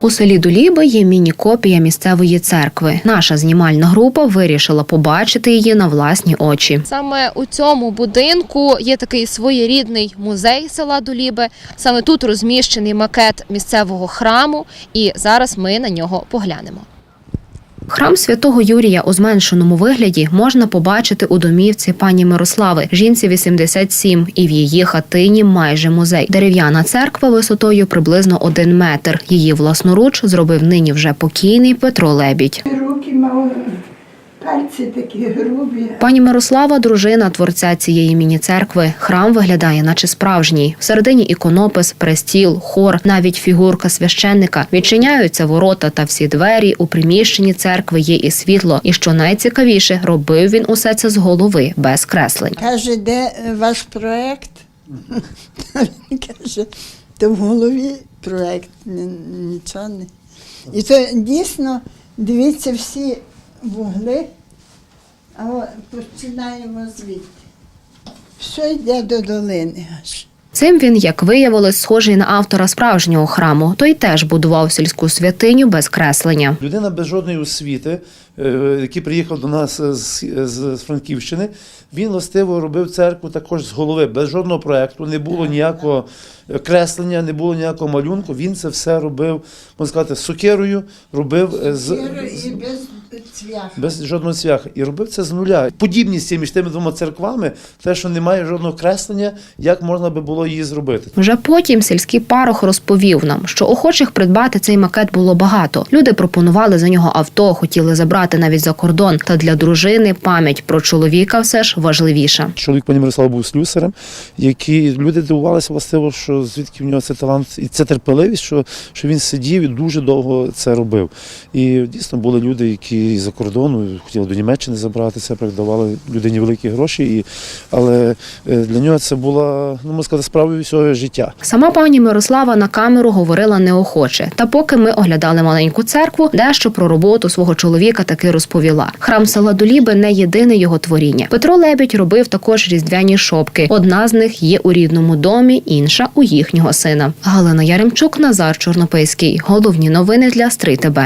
У селі Дуліби є міні-копія місцевої церкви. Наша знімальна група вирішила побачити її на власні очі. Саме у цьому будинку є такий своєрідний музей села Дуліби. Саме тут розміщений макет місцевого храму, і зараз ми на нього поглянемо. Храм святого Юрія у зменшеному вигляді можна побачити у домівці пані Мирослави. Жінці 87, і в її хатині майже музей. Дерев'яна церква висотою приблизно один метр. Її власноруч зробив нині вже покійний Петро Лебідь. Руки мав пальці такі грубі. Пані Мирослава, дружина творця цієї міні-церкви. Храм виглядає, наче справжній. Всередині іконопис, престіл, хор, навіть фігурка священника. Відчиняються ворота та всі двері. У приміщенні церкви є і світло. І що найцікавіше, робив він усе це з голови, без креслень. Каже, де е, ваш проект? Він каже, то в голові проект, нічого не. І то дійсно, дивіться всі вугли, а починаємо звідти. Все йде до долини аж. Цим він, як виявилось, схожий на автора справжнього храму. Той теж будував сільську святиню без креслення. Людина без жодної освіти, е, який приїхав до нас з, Франківщини, він властиво робив церкву також з голови, без жодного проекту, не було ніякого креслення, не було ніякого малюнку. Він це все робив, можна сказати, з сокирою, робив е, з, І без цвяха. без жодного цвяха. І робив це з нуля. Подібність між тими двома церквами, те, що немає жодного креслення, як можна би було її зробити. Вже потім сільський парох розповів нам, що охочих придбати цей макет було багато. Люди пропонували за нього авто, хотіли забрати навіть за кордон. Та для дружини пам'ять про чоловіка все ж важливіша. Чоловік пані Мирослава був слюсарем, який люди дивувалися властиво, що звідки в нього це талант і це терпеливість, що, що він сидів і дуже довго це робив. І дійсно були люди, які за кордону хотіли до Німеччини забрати це, передавали людині великі гроші. І, але е, для нього це була, ну можна сказати, справою всього життя. Сама пані Мирослава на камеру говорила неохоче. Та поки ми оглядали маленьку церкву, дещо про роботу свого чоловіка таки розповіла. Храм села Доліби не єдине його творіння. Петро Лебідь робив також різдвяні шопки. Одна з них є у рідному домі, інша у їхнього сина. Галина Яремчук, Назар Чорнопейський. Головні новини для Стрий ТБ.